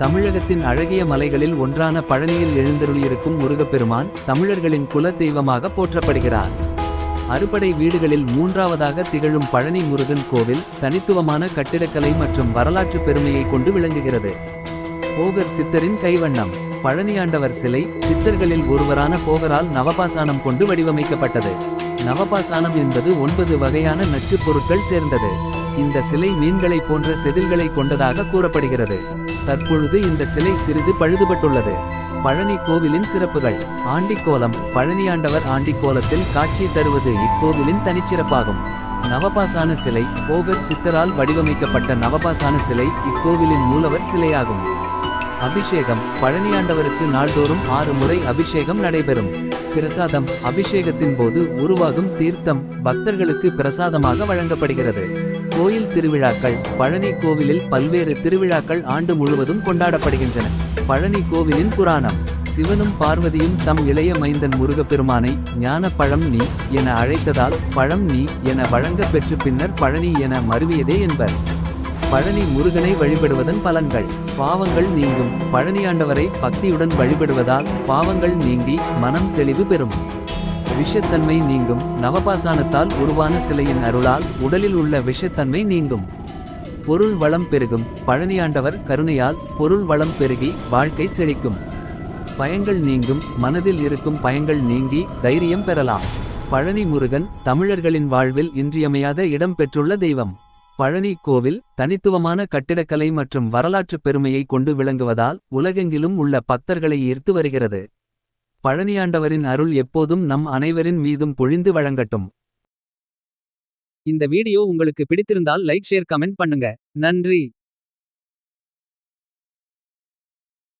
தமிழகத்தின் அழகிய மலைகளில் ஒன்றான பழனியில் எழுந்தருளியிருக்கும் முருகப்பெருமான் தமிழர்களின் குல தெய்வமாக போற்றப்படுகிறார். அறுபடை வீடுகளில் மூன்றாவதாக திகழும் பழனி முருகன் கோவில் தனித்துவமான கட்டிடக்கலை மற்றும் வரலாற்று பெருமையை கொண்டு விளங்குகிறது. போகர் சித்தரின் கைவண்ணம் பழனியாண்டவர் சிலை சித்தர்களில் ஒருவரான போகரால் நவபாசானம் கொண்டு வடிவமைக்கப்பட்டது. நவபாசானம் என்பது ஒன்பது வகையான நச்சுப் பொருட்கள் சேர்ந்தது. இந்த சிலை மீன்களைப் போன்ற செதில்களை கொண்டதாக கூறப்படுகிறது. தற்பொழுது இந்த சிலை சிறிது பழுதுபட்டுள்ளது. பழனி கோவிலின் சிறப்புகள். ஆண்டிக்கோலம். பழனியாண்டவர் ஆண்டிக்கோலத்தில் காட்சி தருவது இக்கோவிலின் தனிச்சிறப்பாகும். நவபாசான சிலை போகர் சித்தரால் வடிவமைக்கப்பட்ட நவபாசான சிலை இக்கோவிலின் மூலவர் சிலையாகும். அபிஷேகம். பழனியாண்டவருக்கு நாள்தோறும் ஆறு முறை அபிஷேகம் நடைபெறும். பிரசாதம். அபிஷேகத்தின் போது உருவாகும் தீர்த்தம் பக்தர்களுக்கு பிரசாதமாக வழங்கப்படுகிறது. கோயில் திருவிழாக்கள் பழனி கோவிலில் பல்வேறு திருவிழாக்கள் ஆண்டு முழுவதும் கொண்டாடப்படுகின்றன. பழனி கோவிலின் புராணம் சிவனும் பார்வதியும் தம் இளைய மைந்தன் முருகப்பெருமானை ஞான பழம் நீ என அழைத்ததால் பழம் நீ என வழங்கப் பெற்று பின்னர் பழனி என மருவியதே என்பர். பழனி முருகனை வழிபடுவதன் பலன்கள் பாவங்கள் நீங்கும் பழனியாண்டவரை பக்தியுடன் வழிபடுவதால் பாவங்கள் நீங்கி மனம் தெளிவு பெறும். விஷத்தன்மை நீங்கும். நவபாசானத்தால் உருவான சிலையின் அருளால் உடலில் உள்ள விஷத்தன்மை நீங்கும். பொருள் வளம் பெருகும். பழனியாண்டவர் கருணையால் பொருள் வளம் பெருகி வாழ்க்கை செழிக்கும். பயங்கள் நீங்கும். மனதில் இருக்கும் பயங்கள் நீங்கி தைரியம் பெறலாம். பழனி முருகன் தமிழர்களின் வாழ்வில் இன்றியமையாத இடம் பெற்றுள்ள தெய்வம். பழனி கோவில் தனித்துவமான கட்டிடக்கலை மற்றும் வரலாற்றுப் பெருமையை கொண்டு விளங்குவதால் உலகெங்கிலும் உள்ள பக்தர்களை ஈர்த்து வருகிறது. பழனியாண்டவரின் அருள் எப்போதும் நம் அனைவரின் மீதும் பொழிந்து வழங்கட்டும். இந்த வீடியோ உங்களுக்கு பிடித்திருந்தால் லைக் ஷேர் கமெண்ட் பண்ணுங்க. நன்றி!